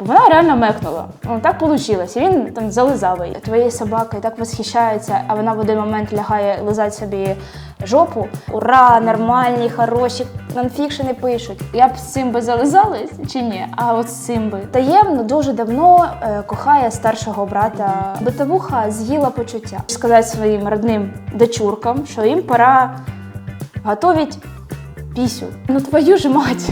Вона реально мекнула. Ну, так вийшло. Він там зализав її. Твоєю собакою так восхищається, а вона в один момент лягає лизати собі жопу. Ура, нормальні, хороші нонфікшени пишуть. Я б з цим би зализалась чи ні? А от з цим би. Таємно дуже давно е, кохає старшого брата. Битовуха з'їла почуття. Сказати своїм родним дочуркам, що їм пора готовить пісю. Ну твою ж мать.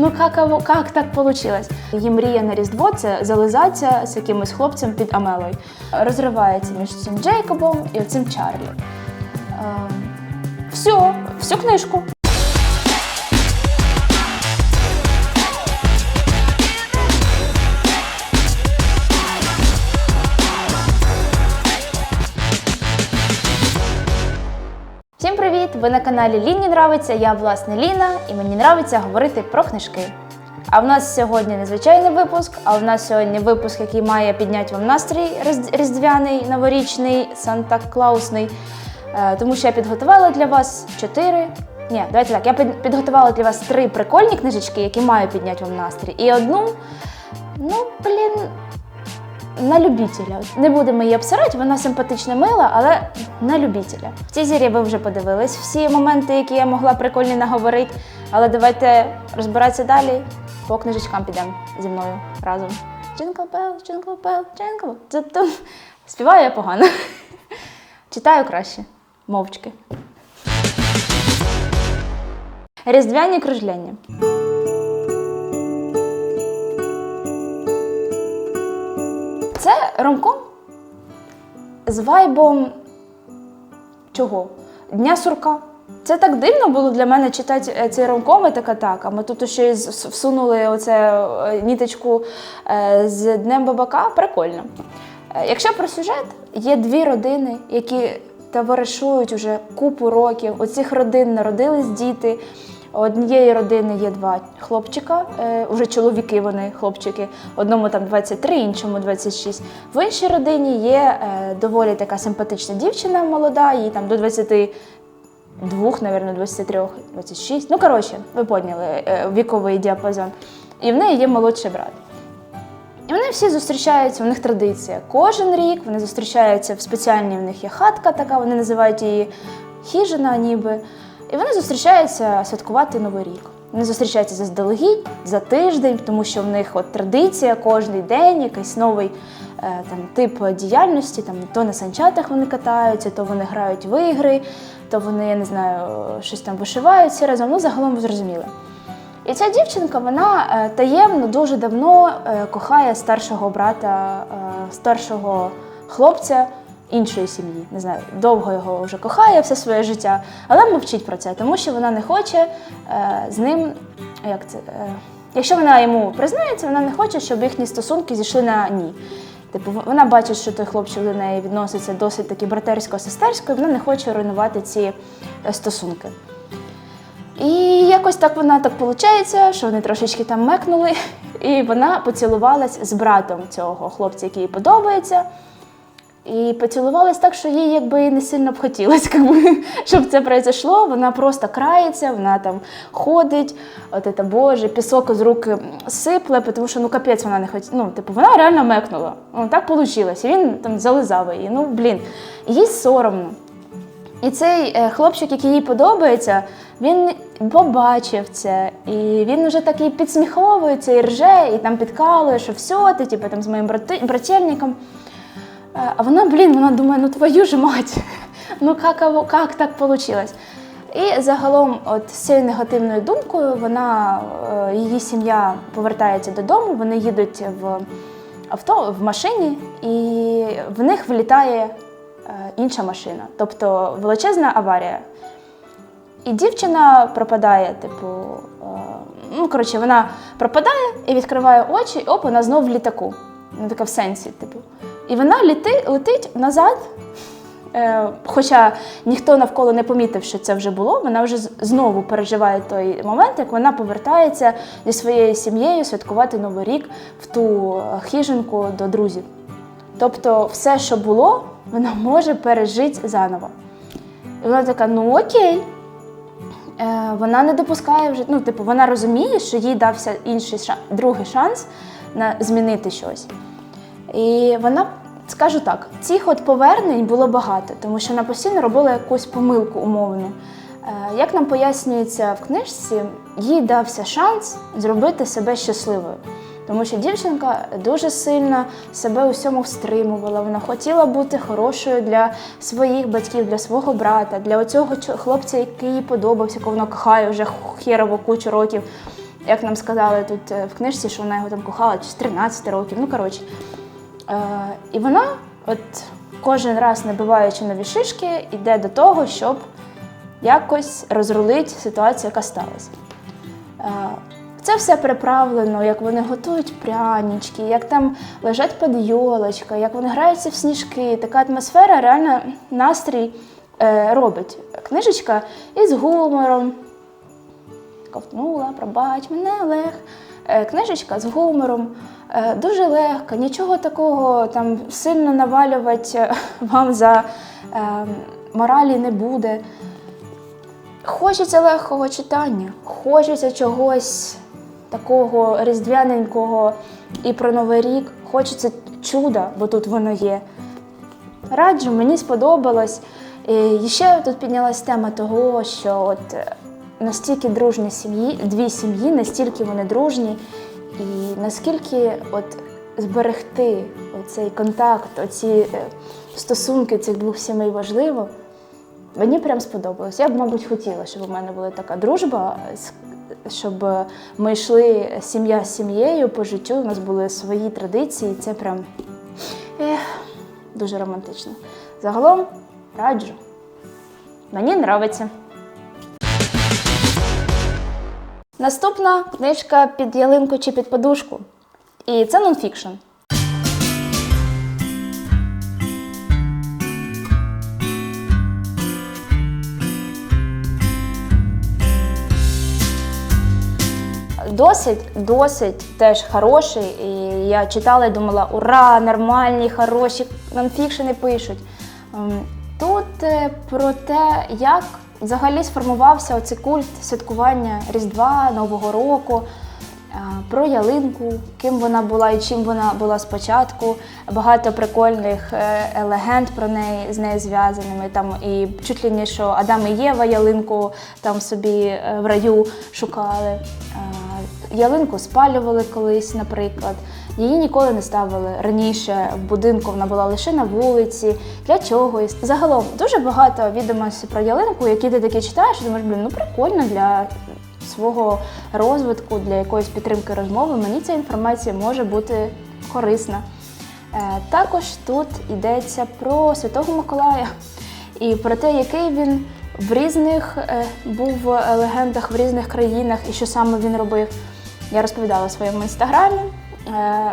Ну як, как так вийшло? Її мрія на Різдво це зализатися з якимось хлопцем під Амелою. Розривається між цим Джейкобом і цим Чарлі. Ем, все, всю книжку. Ви на каналі Ліні нравиться. Я власне Ліна, і мені нравиться говорити про книжки. А в нас сьогодні незвичайний випуск. А в нас сьогодні випуск, який має підняти вам настрій різдвяний, новорічний, санта-клаусний. Е, Тому що я підготувала для вас чотири. Ні, давайте так. Я підготувала для вас три прикольні книжечки, які мають підняти вам настрій. І одну, ну блін, на любителя. Не будемо її обсирати, вона симпатична мила, але на любителя. В цій зірі ви вже подивились всі моменти, які я могла прикольні наговорити. Але давайте розбиратися далі. По книжечкам підемо зі мною разом. Jingle bell, jingle bell, jingle. Ту-ту. Співаю я погано. Читаю краще. Мовчки. Різдвяні кружляння. Ромком з вайбом чого? Дня сурка. Це так дивно було для мене читати е, цей ромком, і така так. А ми тут ще й всунули оце е, ніточку е, з Днем Бабака. Прикольно. Якщо про сюжет, є дві родини, які товаришують уже купу років. У цих родин народились діти. Однієї родини є два хлопчика, е, уже чоловіки вони, хлопчики. Одному там 23, іншому 26. В іншій родині є е, доволі така симпатична дівчина молода, їй там до 22, мабуть, 23, 26. Ну, коротше, ви поняли е, віковий діапазон. І в неї є молодший брат. І вони всі зустрічаються, у них традиція. Кожен рік вони зустрічаються в спеціальній в них є хатка, така вони називають її хижина, ніби. І вони зустрічаються святкувати Новий рік. Вони зустрічаються заздалегідь за тиждень, тому що в них от традиція кожен день, якийсь новий е, там, тип діяльності. Там, то на санчатах вони катаються, то вони грають в ігри, то вони, я не знаю, щось там вишивають всі разом. Ну, загалом ви зрозуміли. І ця дівчинка, вона е, таємно дуже давно е, кохає старшого брата, старшого хлопця іншої сім'ї. Не знаю, довго його вже кохає все своє життя, але мовчить про це, тому що вона не хоче е, з ним. Як це? Е, якщо вона йому признається, вона не хоче, щоб їхні стосунки зійшли на ні. Типу, вона бачить, що той хлопчик до неї відноситься досить таки братерсько-сестерсько, і вона не хоче руйнувати ці е, стосунки. І якось так вона так виходить, що вони трошечки там мекнули, і вона поцілувалась з братом цього хлопця, який їй подобається. І поцілувалась так, що їй якби і не сильно б хотілося, щоб це произошло. Вона просто крається, вона там ходить, от це, боже, пісок з рук сипле, тому що ну капець вона не хотіла. Ну, типу, вона реально мекнула. Ну, так вийшло. І він там зализав її. Ну, блін, їй соромно. І цей е, хлопчик, який їй подобається, він побачив це, і він вже такий підсміховується і рже, і там підкалує, що все, ти типу, там з моїм брательником. Е, А вона, блін, вона думає, ну твою ж мать, ну як, як так вийшло? І загалом, от з цією негативною думкою, вона, е, її сім'я повертається додому, вони їдуть в авто в машині, і в них влітає е, інша машина, тобто величезна аварія. І дівчина пропадає, типу, ну коротше, вона пропадає і відкриває очі, і оп, вона знов в літаку. Вона така в сенсі, типу. І вона літи, летить назад. Е, хоча ніхто навколо не помітив, що це вже було, вона вже знову переживає той момент, як вона повертається зі своєю сім'єю святкувати Новий рік в ту е, хижинку до друзів. Тобто, все, що було, вона може пережити заново. І вона така: ну окей. Е, вона не допускає вже, ну, типу, вона розуміє, що їй дався інший шанс, другий шанс на змінити щось. І вона, скажу так, цих от повернень було багато, тому що вона постійно робила якусь помилку умовну. Е, Як нам пояснюється в книжці, їй дався шанс зробити себе щасливою. Тому що дівчинка дуже сильно себе у всьому стримувала. Вона хотіла бути хорошою для своїх батьків, для свого брата, для оцього хлопця, який їй подобався, кого вона кохає вже херово кучу років. Як нам сказали тут е, в книжці, що вона його там кохала чи з 13 років. Ну коротше. Е, і вона, от кожен раз набиваючи нові шишки, йде до того, щоб якось розрулити ситуацію, яка сталася. Е, Це все приправлено, як вони готують прянички, як там лежать під йолочка, як вони граються в сніжки. Така атмосфера реально настрій е, робить. Книжечка із гумором. Ковтнула, пробач мене, Олег. Е, Книжечка з гумором, е, дуже легка, нічого такого там сильно навалювати е, вам за моралі не буде. Хочеться легкого читання, хочеться чогось такого різдвяненького і про Новий рік, хочеться чуда, бо тут воно є. Раджу, мені сподобалось. І ще тут піднялась тема того, що от настільки дружні сім'ї, дві сім'ї, настільки вони дружні, і наскільки от зберегти оцей контакт, оці е, стосунки цих двох сімей важливо. Мені прям сподобалось. Я б, мабуть, хотіла, щоб у мене була така дружба, щоб ми йшли сім'я з сім'єю по життю, у нас були свої традиції. Це прям ех, дуже романтично. Загалом раджу. Мені подобається. Наступна книжка під ялинку чи під подушку. І це нонфікшн. Досить, досить теж хороший. І я читала і думала, ура, нормальні, хороші нонфікшени пишуть. Ем, Тут е, про те, як взагалі сформувався оцей культ святкування Різдва, Нового року, е, про ялинку, ким вона була і чим вона була спочатку. Багато прикольних е, легенд про неї з нею зв'язаними. Там і чуть ли не що Адам і Єва ялинку там собі е, в раю шукали. Ялинку спалювали колись, наприклад. Її ніколи не ставили раніше в будинку, вона була лише на вулиці, для чогось. Загалом дуже багато відомостей про ялинку, які ти такі читаєш, і думаєш, блін, ну прикольно для свого розвитку, для якоїсь підтримки розмови. Мені ця інформація може бути корисна. Е, Також тут йдеться про Святого Миколая і про те, який він в різних е, був легендах в різних країнах і що саме він робив. Я розповідала в своєму інстаграмі е,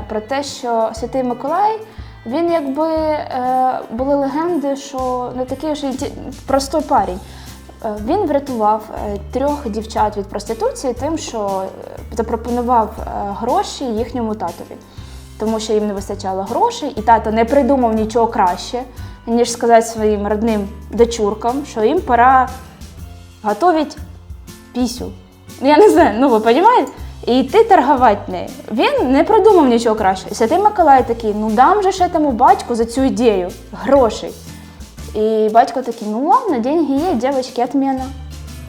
про те, що Святий Миколай, він якби е, були легенди, що не такий ті- простий парень. Е, Він врятував е, трьох дівчат від проституції тим, що е, запропонував е, гроші їхньому татові, тому що їм не вистачало грошей, і тато не придумав нічого краще, ніж сказати своїм родним дочуркам, що їм пора готувати пісю. Ну, Я не знаю, ну ви розумієте? І йти торгувати нею. Він не придумав нічого краще. І Святий Миколай такий, ну дам же ще тому батьку за цю ідею грошей. І батько такий, ну ладно, деньги є, дівчатки, отмена.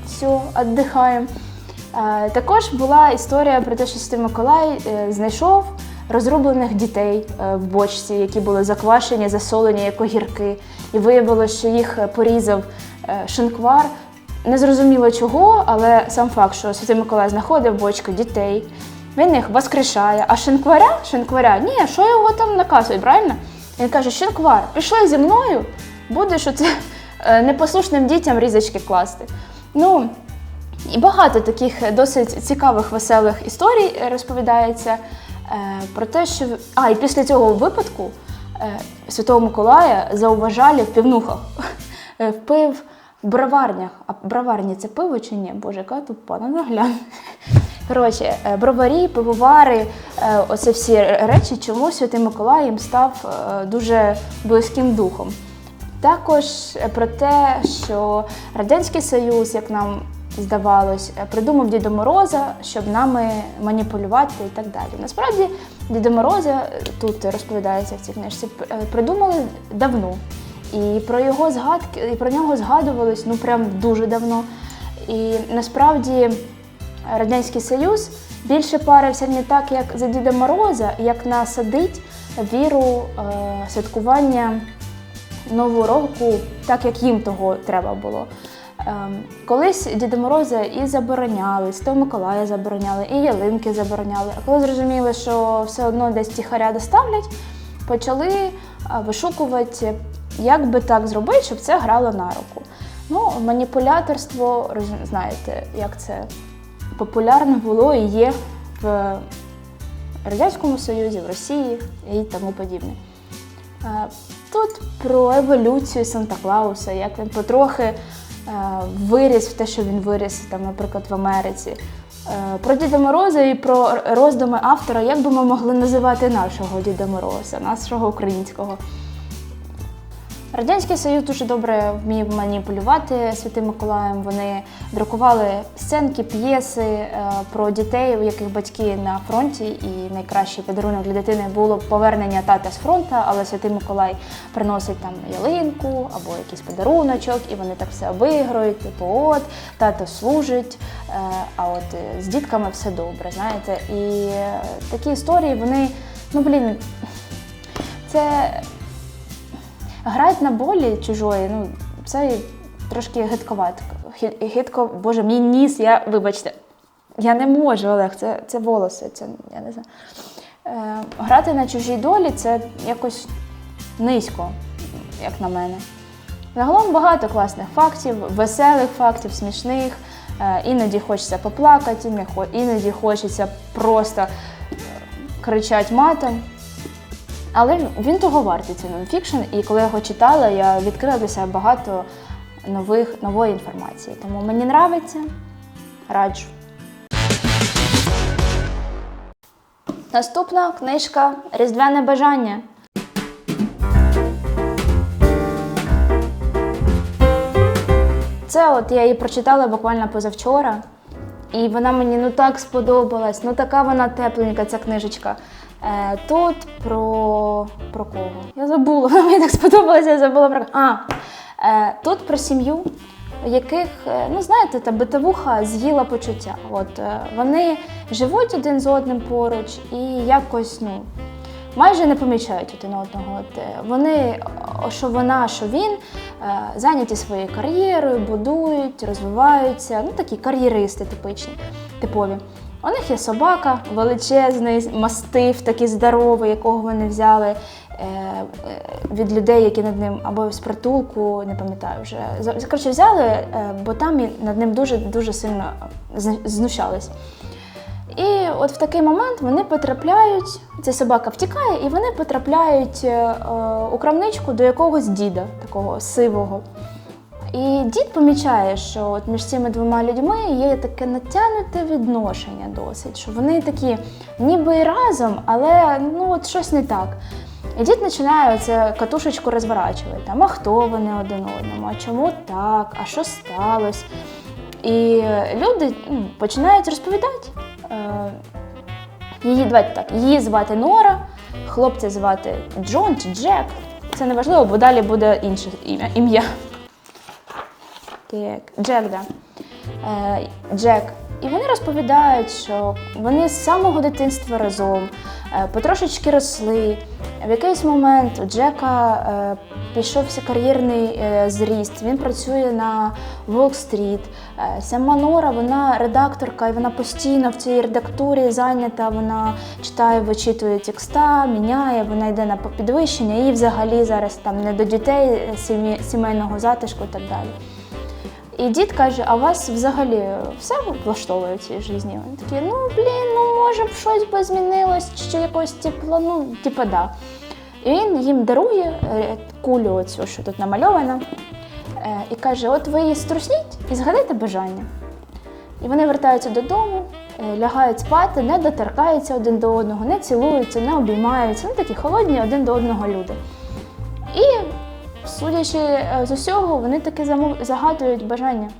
Все, віддихаємо. Е, також була історія про те, що Святий Миколай е, знайшов розрублених дітей е, в бочці, які були заквашені, засолені як огірки. І виявилося, що їх порізав шинквар. Незрозуміло чого, але сам факт, що Святий Миколай знаходив бочку дітей, він їх воскрешає. А шинкваря, шинкваря, ні, що його там наказують, правильно? Він каже: Шинквар, пішли зі мною, будеш оце е, непослушним дітям різочки класти. Ну, і багато таких досить цікавих, веселих історій розповідається е, про те, що. А, і після цього випадку е, Святого Миколая зауважали в півнухах. Впив броварнях. А броварні це пиво чи ні? Боже, яка тупа, ну глянь. Коротше, е, броварі, пивовари, е, оце всі речі, чому Святий Миколай їм став е, дуже близьким духом. Також про те, що Радянський Союз, як нам здавалось, придумав Діда Мороза, щоб нами маніпулювати і так далі. Насправді, Діда Мороза тут розповідається в цій книжці, придумали давно. І про його згадки, і про нього згадувались ну прям дуже давно. І насправді Радянський Союз більше парився не так, як за Діда Мороза, як насадить віру е, святкування Нового року, так як їм того треба було. Ем, колись Діда Мороза і забороняли, Святого Миколая забороняли, і ялинки забороняли. А коли зрозуміли, що все одно десь тихаря доставлять, почали е, вишукувати, як би так зробити, щоб це грало на руку. Ну, маніпуляторство, знаєте, як це популярно було і є в Радянському Союзі, в Росії і тому подібне. Е, Тут про еволюцію Санта-Клауса, як він потрохи е, виріс в те, що він виріс, там, наприклад, в Америці. Е, Про Діда Мороза і про роздуми автора, як би ми могли називати нашого Діда Мороза, нашого українського. Радянський Союз дуже добре вмів маніпулювати Святим Миколаєм. Вони друкували сценки, п'єси е, про дітей, у яких батьки на фронті, і найкращий подарунок для дитини було повернення тата з фронту, але Святий Миколай приносить там ялинку або якийсь подаруночок, і вони так все обігрують. Типу, от тато служить, е, а от е, з дітками все добре. Знаєте, і такі історії вони, ну блін, це грають на болі чужої, ну це трошки гидковато. Гидко, боже, мій ніс, я вибачте. Я не можу, Олег, це, це волоси, це я не знаю. Е, грати на чужій долі це якось низько, як на мене. Загалом багато класних фактів, веселих фактів, смішних. Е, іноді хочеться поплакати, іноді хочеться просто е, кричати матом. Але він того вартий, цей нонфікшн, і коли я його читала, я відкрила для себе багато нових, нової інформації. Тому мені нравиться, раджу. Наступна книжка Різдвяне бажання. Це от я її прочитала буквально позавчора, і вона мені ну так сподобалась, ну така вона тепленька, ця книжечка. Е, тут про. про кого? Я забула, мені так сподобалася, я забула про. А, е, тут про сім'ю, яких, е, ну знаєте, та битовуха з'їла почуття. От вони живуть один з одним поруч і якось, ну. Майже не помічають один одного. От, вони, що вона, що він, зайняті своєю кар'єрою, будують, розвиваються. Ну такі кар'єристи типичні, типові. У них є собака величезний, мастив, такий здоровий, якого вони взяли е, е, від людей, які над ним або з притулку, не пам'ятаю вже. Коротше, взяли, е, бо там над ним дуже дуже сильно знущались. І от в такий момент вони потрапляють, ця собака втікає, і вони потрапляють у крамничку до якогось діда, такого сивого. І дід помічає, що от між цими двома людьми є таке натягнуте відношення досить, що вони такі ніби і разом, але ну от щось не так. І дід починає оце катушечку розворачувати. Там, а хто вони один одному, а чому так, а що сталося? І люди ну, починають розповідати. Е, її, давайте так, її звати Нора, хлопця звати Джон чи Джек. Це не важливо, бо далі буде інше ім'я. Так, Джек, да. Е, Джек. І вони розповідають, що вони з самого дитинства разом, е, потрошечки росли. В якийсь момент у Джека е, пішовся кар'єрний е, зріст. Він працює на Волк-стріт. Е, сама Нора, вона редакторка, і вона постійно в цій редактурі зайнята. Вона читає, вичитує текста, міняє, вона йде на підвищення. І взагалі зараз там не до дітей е, сімейного затишку і так далі. І дід каже: а вас взагалі все влаштовує в цій житті? Він такий, ну блін, ну може б щось би змінилось, чи якось типу, ну, типу, да. І він їм дарує е, кулю, оцю, що тут намальована, е, і каже: от ви її струсніть і згадайте бажання. І вони вертаються додому, е, лягають спати, не доторкаються один до одного, не цілуються, не обіймаються. Ну такі холодні один до одного люди. Судячи е, з усього, вони таки загадують бажання.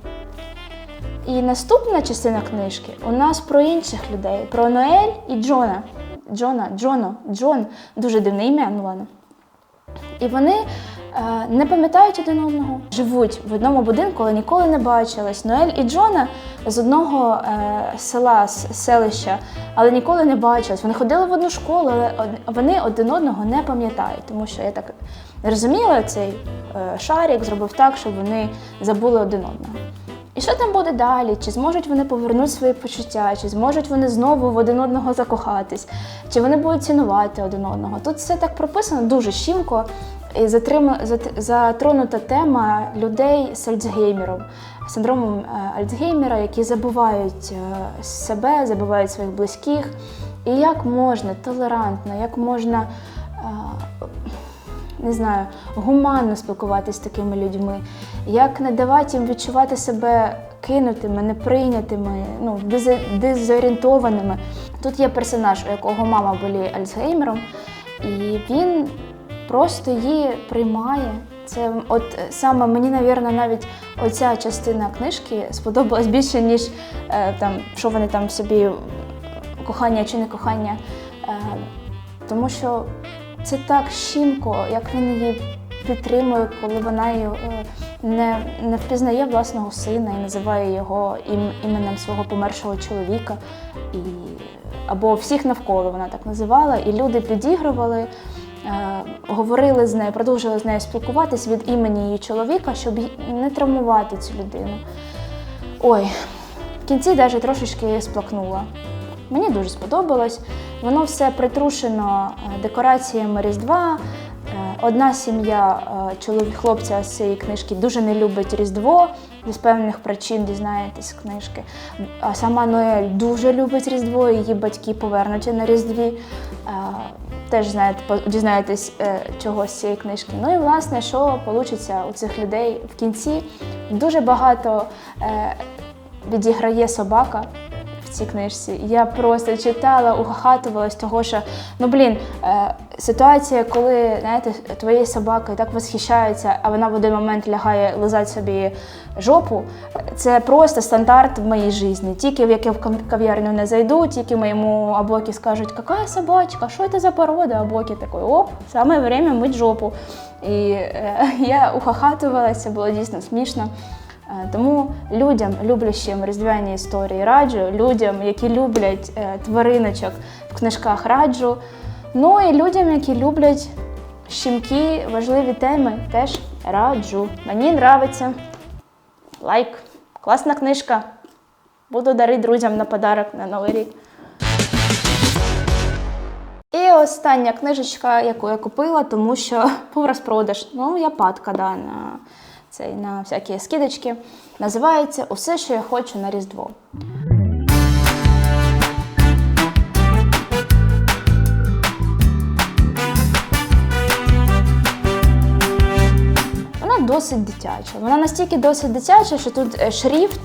І наступна частина книжки у нас про інших людей: про Ноель і Джона. Джона, Джоно, Джон дуже дивне ім'я, ну ладно. І вони не пам'ятають один одного, живуть в одному будинку, але ніколи не бачились. Ноель і Джона з одного е, села, з селища, але ніколи не бачились. Вони ходили в одну школу, але вони один одного не пам'ятають, тому що я так розуміла, цей е, шарик зробив так, щоб вони забули один одного. І що там буде далі? Чи зможуть вони повернути свої почуття, чи зможуть вони знову в один одного закохатись, чи вони будуть цінувати один одного? Тут все так прописано дуже щімко. І затронута тема людей з Альцгеймером, синдромом е, Альцгеймера, які забувають е, себе, забувають своїх близьких. І як можна толерантно, як можна е, не знаю, гуманно спілкуватися з такими людьми, як не давати їм відчувати себе кинутими, неприйнятими, ну, дезорієнтованими. Тут є персонаж, у якого мама боліє Альцгеймером, і він просто її приймає. Це от саме мені, навірно, навіть оця частина книжки сподобалась більше, ніж е, там, що вони там собі кохання чи не кохання. Е, тому що це так щімко, як він її підтримує, коли вона її, е, не, не впізнає власного сина і називає його ім, іменем свого помершого чоловіка. І, або всіх навколо вона так називала, і люди підігрували. Е, Говорили з нею, продовжували з нею спілкуватись від імені її чоловіка, щоб не травмувати цю людину. Ой, в кінці навіть трошечки сплакнула. Мені дуже сподобалось. Воно все притрушено е, декораціями Різдва. Е, Одна сім'я чоловік хлопця з цієї книжки дуже не любить Різдво. З певних причин дізнаєтесь книжки. А сама Ноель дуже любить Різдво, її батьки повернуті на Різдві. Теж знаєте, дізнаєтесь е, чого з цієї книжки. Ну і власне, що вийде у цих людей в кінці. Дуже багато е, відіграє собака в цій книжці. Я просто читала, ухахатувалась того, що ну блін, е, ситуація, коли знаєте, твоєю собакою так восхищаються, а вона в один момент лягає лизати собі жопу. Це просто стандарт в моїй житті. Тільки в яку кав- кав'ярню не зайду, тільки моєму Абокі скажуть, яка собачка, що це за порода? Абокі такий, оп, саме время мить жопу. І е, я ухахатувалася, було дійсно смішно. Е, Тому людям, люблячим різдвяні історії, раджу, людям, які люблять е, твариночок в книжках раджу. Ну і людям, які люблять щімкі, важливі теми, теж раджу. Мені нравиться. Лайк. Класна книжка. Буду дарити друзям на подарок на Новий рік. І остання книжечка, яку я купила, тому що був розпродаж. Ну, я падка да, на, цей, на всякі скидочки. Називається Усе, що я хочу на Різдво. Вона досить дитяча. Вона настільки досить дитяча, що тут е, шрифт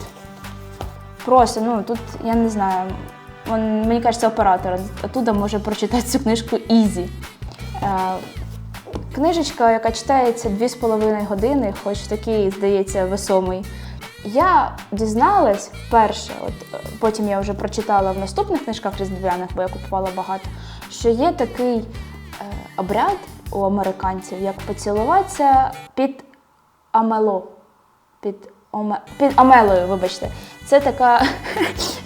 просто, ну тут я не знаю. Он, мені кажеться, оператор оттуда може прочитати цю книжку ізі. Книжечка, яка читається 2,5 години, хоч такий, здається, весомий. Я дізналась вперше, от е, потім я вже прочитала в наступних книжках різдвяних, бо я купувала багато, що є такий е, обряд у американців, як поцілуватися під амело. Під, оме, під амелою, вибачте. Це така.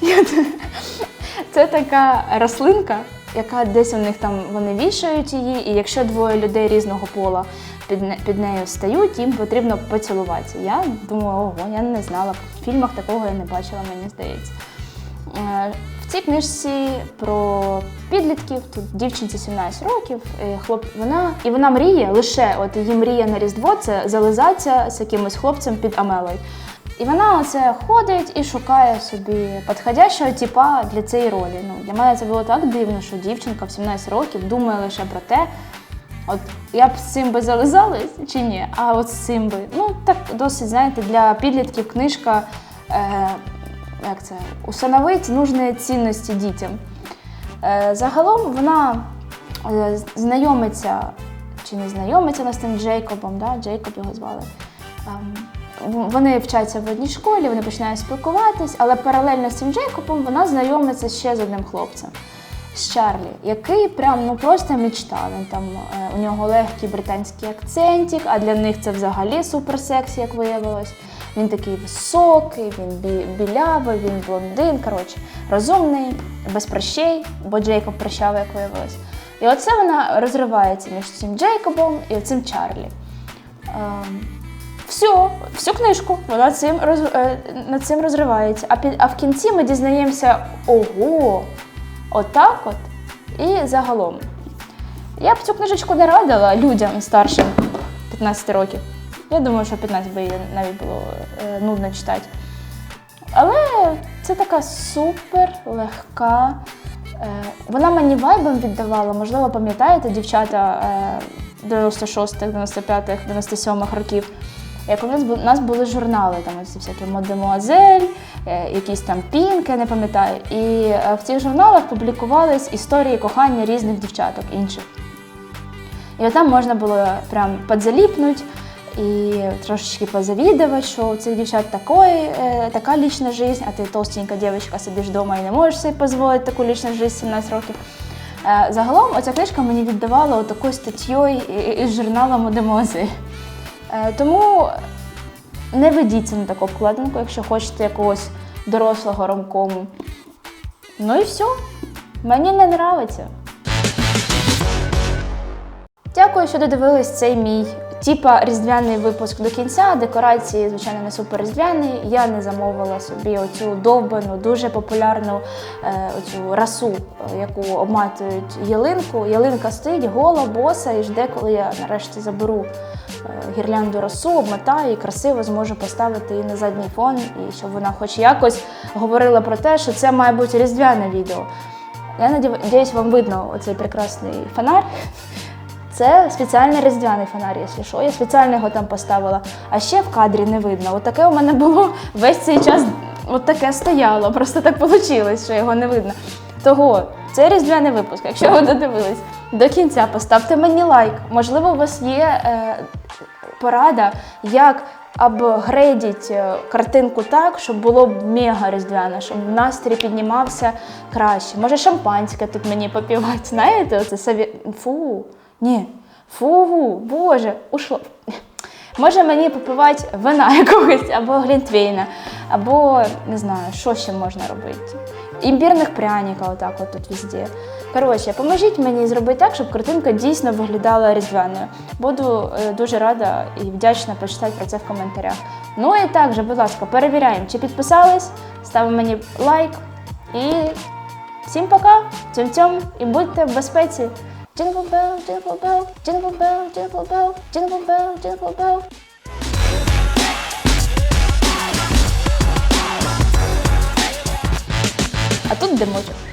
Це така рослинка, яка десь у них там вони вішають її, і якщо двоє людей різного пола під, не- під нею стають, їм потрібно поцілуватися. Я думаю, ого, я не знала. В фільмах такого я не бачила, мені здається. Е, В цій книжці про підлітків, тут дівчинці 17 років, хлоп, вона, і вона мріє лише, от її мрія на Різдво це зализатися з якимось хлопцем під Амелою. І вона оце ходить і шукає собі підходящого типа для цієї ролі. Ну, для мене це було так дивно, що дівчинка в 17 років думає лише про те, От я б з цим би зализалась чи ні? А от з цим би. Ну, так досить, знаєте, для підлітків книжка е, як це, установить нужні цінності дітям. Е, загалом вона е, знайомиться чи не знайомиться вона з тим Джейкобом, да? Джейкоб його звали. Ем, вони вчаться в одній школі, вони починають спілкуватись, але паралельно з цим Джейкобом вона знайомиться ще з одним хлопцем. З Чарлі, який прям ну просто мічта. Він там е, у нього легкий британський акцентик, а для них це взагалі супер сексі, як виявилось. Він такий високий, він білявий, він блондин. Коротше, розумний, без прощей, бо Джейкоб прощав, як виявилось. І оце вона розривається між цим Джейкобом і цим Чарлі. Все, всю книжку вона цим роз, е, над цим розривається. А, під, а в кінці ми дізнаємося, ого, отак от. І загалом. Я б цю книжечку не радила людям старшим 15 років. Я думаю, що 15 би її навіть було е, нудно читати. Але це така супер легка. Е, вона мені вайбом віддавала, можливо, пам'ятаєте, дівчата е, 96-х, 95-х, 97-х років. Як у нас, у нас були журнали, там ці всякі Мадемуазель, е, якісь там пінки, не пам'ятаю. І е, в цих журналах публікувались історії кохання різних дівчаток інших. І там можна було прям подзаліпнути і трошечки позавідувати, що у цих дівчат такої, е, така лічна життя, а ти толстенька дівчинка сидиш вдома і не можеш собі дозволити таку лічну життя 17 років. Загалом оця книжка мені віддавала такою статтєю із журналу Мадемуазель. Е, Тому не ведіться на таку обкладинку, якщо хочете якогось дорослого ромкому. Ну і все. Мені не нравиться. Дякую, що додивились цей мій типа різдвяний випуск до кінця. Декорації, звичайно, не супер різдвяні. Я не замовила собі оцю довбану, дуже популярну е, оцю расу, яку обматують ялинку. Ялинка стоїть гола, боса і жде, коли я нарешті заберу е, гірлянду росу, обмотаю і красиво зможу поставити її на задній фон, і щоб вона хоч якось говорила про те, що це має бути різдвяне відео. Я надіюсь, вам видно оцей прекрасний фонарь. Це спеціальний різдвяний фонарь, якщо що. Я спеціально його там поставила. А ще в кадрі не видно. От у мене було весь цей час. От таке стояло. Просто так вийшло, що його не видно. Того, це різдвяний випуск. Якщо ви додивились до кінця, поставте мені лайк. Можливо, у вас є е, порада, як апгрейдіть е, картинку так, щоб було мега різдвяно, щоб настрій піднімався краще. Може, шампанське тут мені попівати. Знаєте, оце собі. Фу. Ні. Фу, боже, ушло. Може мені попивати вина якогось, або глінтвейна, або не знаю, що ще можна робити. Імбірних пряників, отак от тут везде. Коротше, поможіть мені зробити так, щоб картинка дійсно виглядала різдвяною. Буду е, дуже рада і вдячна почитати про це в коментарях. Ну і також, будь ласка, перевіряємо, чи підписались, ставимо мені лайк. І всім пока, цьом-цьом, і будьте в безпеці. Jingle bell, jingle bell, jingle bell, jingle bell, jingle bell, jingle bell. А тут димочок.